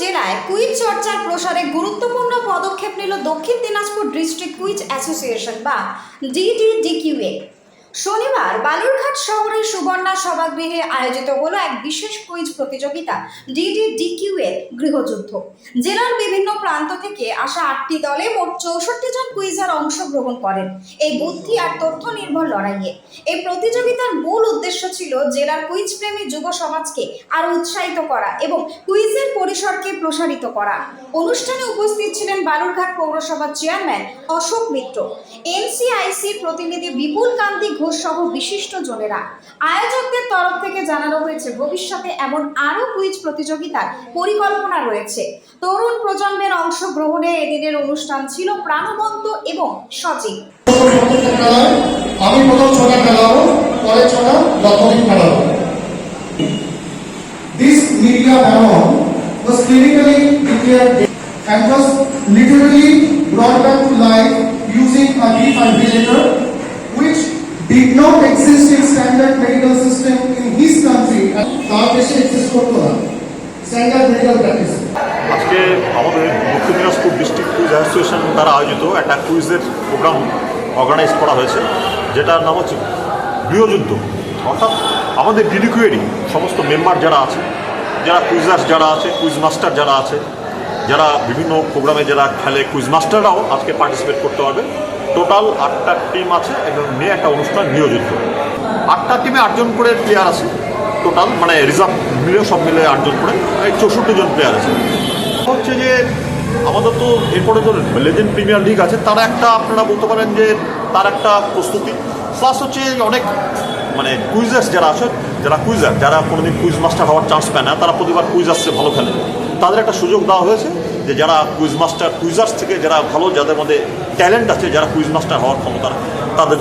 জেলায় কুইজ চর্চার প্রসারে গুরুত্বপূর্ণ পদক্ষেপ নিল দক্ষিণ দিনাজপুর ডিস্ট্রিক্ট কুইজ অ্যাসোসিয়েশন বা ডিডিডিকিউএ শনিবার বালুরঘাট শহরের সুবর্ণা সভাগৃহে আয়োজিত হলো এক বিশেষ কুইজ প্রতিযোগিতা ডিডিডিকিউ এর গৃহযুদ্ধ। জেলার বিভিন্ন প্রান্ত থেকে আসা আটটি দলে মোট চৌষট্টি জন কুইজার অংশগ্রহণ করেন। এই বুদ্ধি আর তথ্য নির্ভর লড়াইয়ে। এই প্রতিযোগিতার মূল উদ্দেশ্য ছিল জেলার কুইজ প্রেমী যুব সমাজকে আরও উৎসাহিত করা এবং কুইজের পরিসরকে প্রসারিত করা। অনুষ্ঠানে উপস্থিত ছিলেন বালুরঘাট পৌরসভার চেয়ারম্যান অশোক মিত্র। এনসিআইসির প্রতিনিধি বিপুল কান্তি ঘোষ সহ বিশিষ্ট জনেরা। আয়োজকদের তরফ থেকে জানানো হয়েছে, ভবিষ্যতে এমন আরও কুইজ প্রতিযোগিতার পরিকল্পনা রয়েছে। তরুণ প্রজন্মের অংশগ্রহণে এদিনের অনুষ্ঠান ছিল প্রাণবন্ত এবং সজীব। আমি প্রথম ছটা খেলাবো পরে ছটা লক্ষণিক খেলাবো। This media baron was clinically declared and was literally brought back to life using a defibrillator did not exist in standard medical system in his country. তার exist করতো না। আজকে আমাদের দক্ষিণ দিনাজপুর ডিস্ট্রিক্ট কুইজ অ্যাসোসিয়েশন দ্বারা আয়োজিত একটা কুইজের প্রোগ্রাম অর্গানাইজ করা হয়েছে, যেটার নাম হচ্ছে গৃহযুদ্ধ অর্থাৎ আমাদের ডিডিকুয়েরই সমস্ত মেম্বার যারা আছে, যারা কুইজার্স যারা আছে কুইজ মাস্টার যারা আছে, যারা বিভিন্ন প্রোগ্রামে যারা খেলে কুইজ মাস্টাররাও আজকে পার্টিসিপেট করতে পারবে। টোটাল আটটা টিম আছে, এবং নিয়ে একটা অনুষ্ঠান নিয়োজিত। আটটা টিমে আটজন করে প্লেয়ার আছে, টোটাল মানে রিজার্ভ মিলে সব মিলে আটজন করে, এই চৌষট্টি জন প্লেয়ার আছে। হচ্ছে যে আমাদের তো এরপরে তো লেজেন্ড প্রিমিয়ার লিগ আছে, তারা একটা আপনারা বলতে পারেন যে তার একটা প্রস্তুতি। প্লাস হচ্ছে অনেক মানে কুইজার্স যারা আছে, যারা কুইজার যারা কোনোদিন কুইজ মাস্টার হওয়ার চান্স পায় না, তারা প্রতিবার কুইজ আসছে, ভালো খেলে। তাদের একটা সুযোগ দেওয়া হয়েছে যে যারা কুইজ মাস্টার কুইজার্স থেকে যারা ভালো, যাদের মধ্যে ট্যালেন্ট আছে, যারা কুইজ মাস্টার হওয়ার ক্ষমতা, তাদের